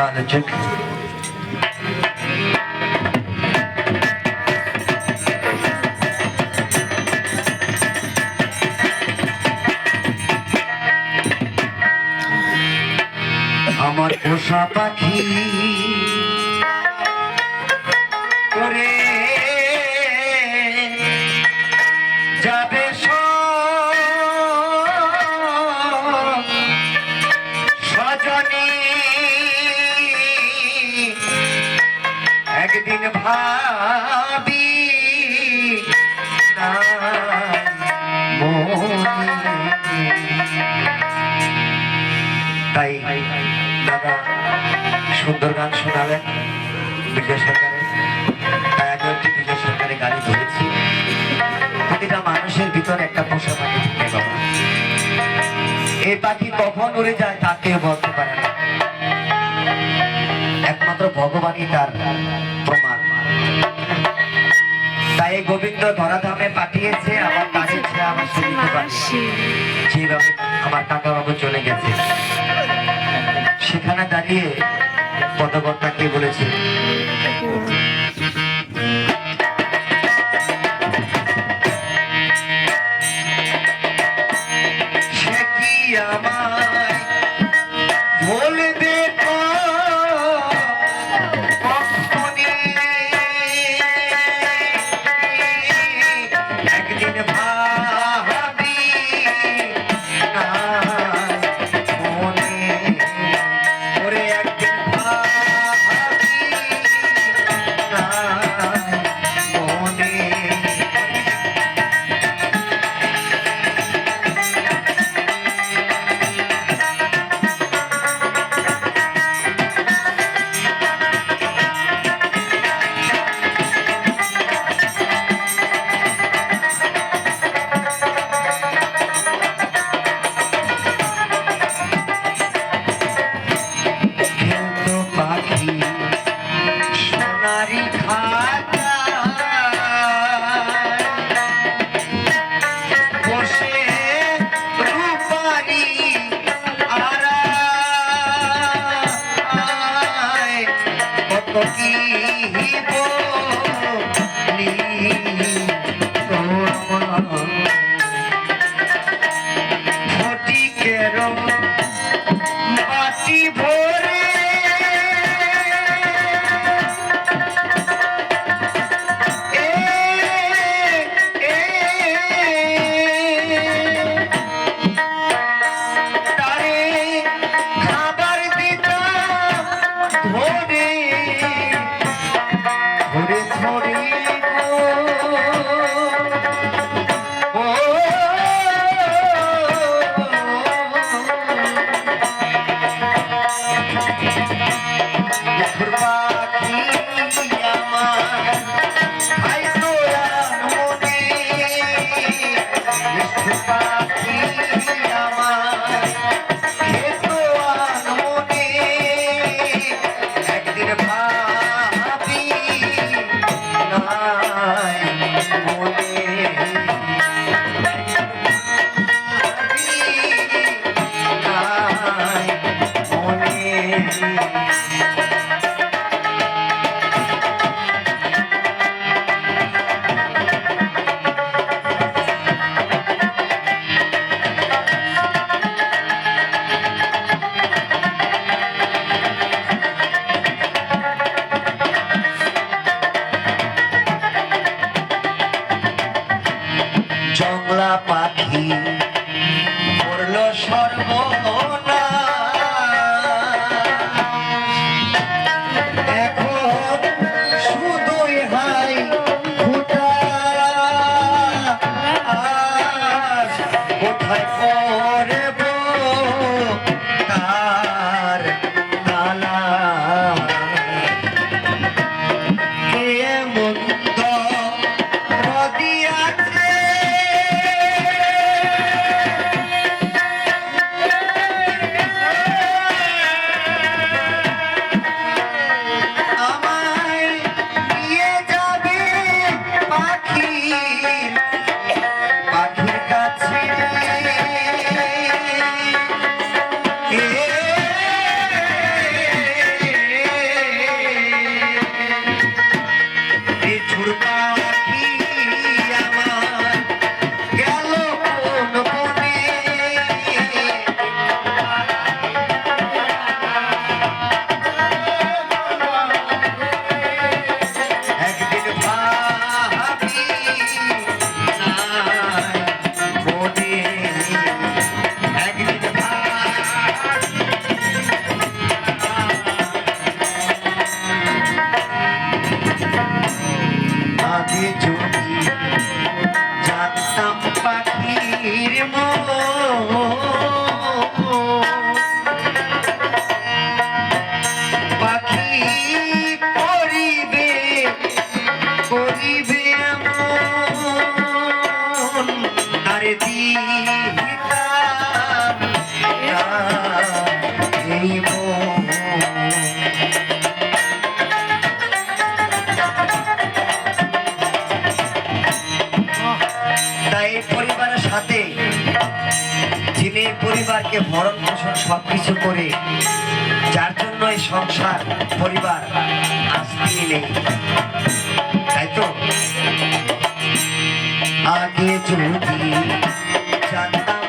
ভালো চোখে আমার পোষা পাখি তাই দাদা সুন্দর গান শোনালেন বিজয় সরকারের। বিজয় সরকারের গাড়ি ধরেছি। প্রতিটা মানুষের ভিতরে একটা পোষা পাখি থাকে বাবা। এই পাখি কখন উড়ে যায় তা কেউ বলতে পারে না। একমাত্র ভগবানই তার গোবিন্দ ধরাধামে পাঠিয়েছে আমার কাছে আমার শুনতে পারছি যেভাবে আমার কাকা বাবু চলে গেছে। সেখানে দাঁড়িয়ে পদকর্তা কে বলেছে কত কি পাখি to me. পরিবারকে ভরণ পোষণ সব কিছু করে, যার জন্য এই সংসার, পরিবার আসতেই নেই। তাই তো? আগে যদি জানতাম